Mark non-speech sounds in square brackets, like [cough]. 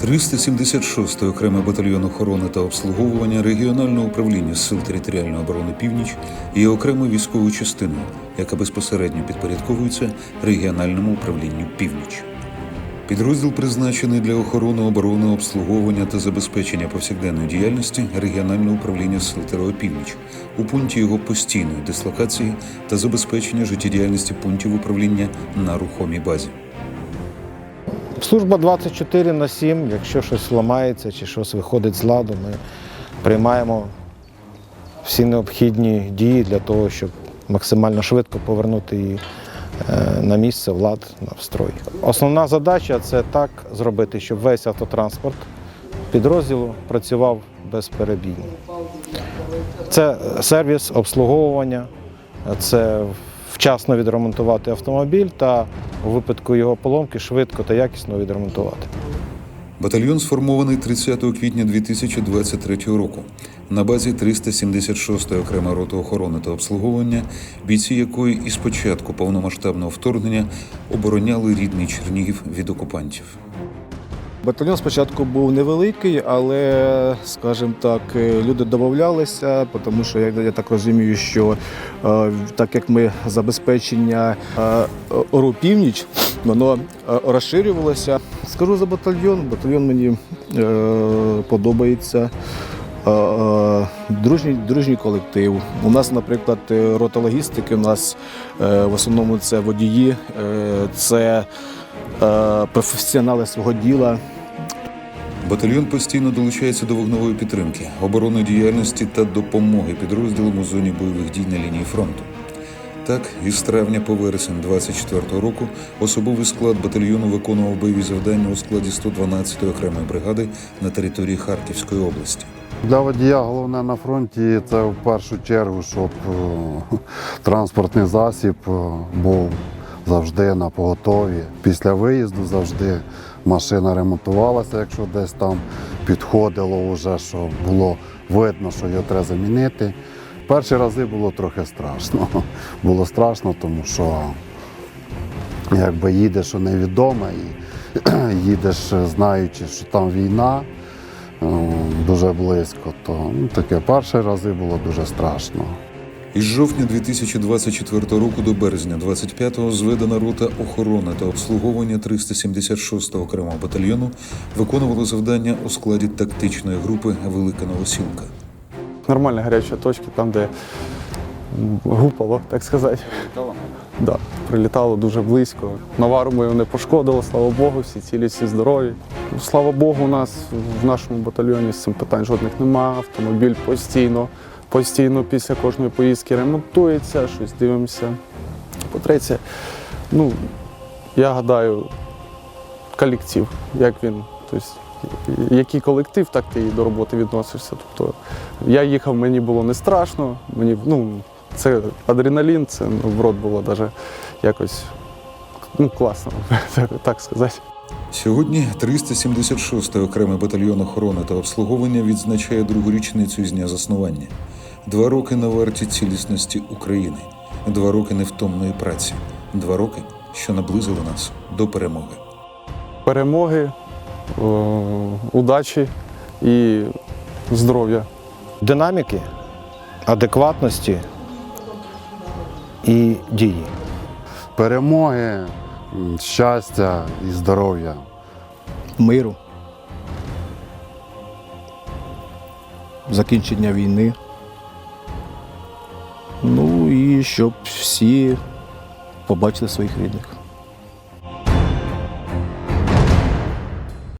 376 окремий батальйон охорони та обслуговування регіонального управління Сил територіальної оборони Північ є окремою військовою частиною, яка безпосередньо підпорядковується регіональному управлінню Північ. Підрозділ призначений для охорони, оборони, обслуговування та забезпечення повсякденної діяльності регіонального управління Сил ТРО Північ у пункті його постійної дислокації та забезпечення життєдіяльності пунктів управління на рухомій базі. Служба 24 на 7, якщо щось ламається чи щось виходить з ладу, ми приймаємо всі необхідні дії для того, щоб максимально швидко повернути її е, на місце, в лад, на встрой. Основна задача це так зробити, щоб весь автотранспорт підрозділу працював безперебійно. Це сервіс обслуговування, це вчасно відремонтувати автомобіль та у випадку його поломки швидко та якісно відремонтувати. Батальйон сформований 30 квітня 2023 року на базі 376-ї окремої роти охорони та обслуговування, бійці якої із початку повномасштабного вторгнення обороняли рідний Чернігів від окупантів. Батальйон спочатку був невеликий, але, скажімо так, е, люди додавалися, тому що я, так розумію, що е, так як ми забезпечення е, ОРУ північ, воно розширювалося. Скажу за батальйон. Батальйон мені подобається. Дружній, дружній колектив. У нас, наприклад, рота логістики, у нас в основному це водії, це професіонали свого діла. Батальйон постійно долучається до вогневої підтримки, оборонної діяльності та допомоги підрозділам у зоні бойових дій на лінії фронту. Так, із травня по вересень 24 року особовий склад батальйону виконував бойові завдання у складі 112-ї окремої бригади на території Харківської області. Для водія головне на фронті це в першу чергу, щоб е, транспортний засіб е, був завжди на поготові. Після виїзду завжди машина ремонтувалася, якщо десь там підходило вже, що було видно, що його треба замінити. Перші рази було трохи страшно. [laughs] Було страшно, тому що якби їдеш у невідоме і [clears throat] їдеш, знаючи, що там війна е, дуже близько, то ну, таке перші рази було дуже страшно. Із жовтня 2024 року до березня 25-го зведена рота охорони та обслуговування 376-го окремого батальйону виконувала завдання у складі тактичної групи Велика Новосілка. Нормальна гаряча точка, там, де гупало, так сказати. Прилітало? Да, прилітало дуже близько. Навару мою не пошкодило, слава Богу, всі цілі, всі здорові. Слава Богу, у нас в нашому батальйоні з цим питань жодних нема. Автомобіль постійно, постійно після кожної поїздки ремонтується, щось дивимося. По-третє, ну, я гадаю, колектив, як він. Тобто, який колектив, так ти і до роботи відносишся. Тобто я їхав, мені було не страшно, мені ну, це адреналін, це ну, в рот було навіть якось ну, класно, [laughs] так сказати. Сьогодні 376-й окремий батальйон охорони та обслуговування відзначає другу річницю з дня заснування. Два роки на варті цілісності України, два роки невтомної праці, два роки, що наблизили нас до перемоги. Перемоги, удачі і здоров'я. Динаміки, адекватності і дії. Перемоги, щастя і здоров'я. миру, закінчення війни. Ну і щоб всі побачили своїх рідних.